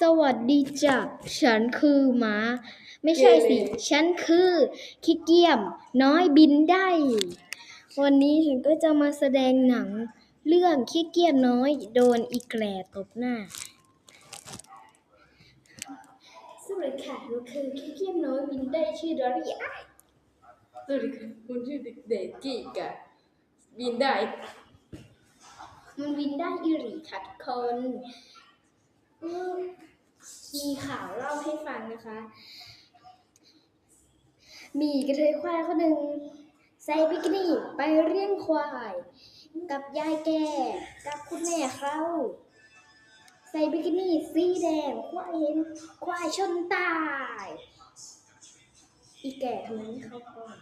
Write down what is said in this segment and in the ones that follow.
สวัสดีจ้ะฉันคือหมา ไม่ใช่สิ ฉันคือขี้เกียม น้อยบินได้ วันนี้ฉันก็จะมาแสดงหนัง เรื่องขี้เกียจน้อยโดนอีแกลตบหน้า สวัสดีค่ะเราคือขี้เกียจน้อยบินได้ชื่อดอรี่อ้ายสวัสดีค่ะคุณชื่อเด็กกี้กะบินได้ มันบินได้อีหลีค่ะทุกคนอื มีข่าวเล่าให้ฟังนะคะ มีกระเทยควายคนหนึ่งใส่บิกินี่ไปเลี้ยงควาย กับยายแก่กับคุณแม่เขาใส่บิกินี่สีแดงควายเห็นควายชนตาย อีแก่ทำไมไม่เข้าก่อน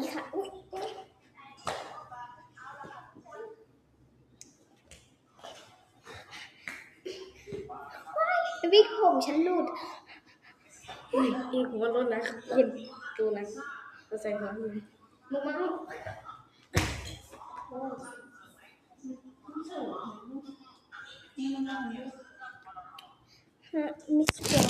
ดีค่ะ อุ๊ยอุ๊ยว้ายวิกผมฉันหลุดอุ้ยอีหัวรถนะคุณดูนะเราใส่หัวมือมึงมามิสแกรนด์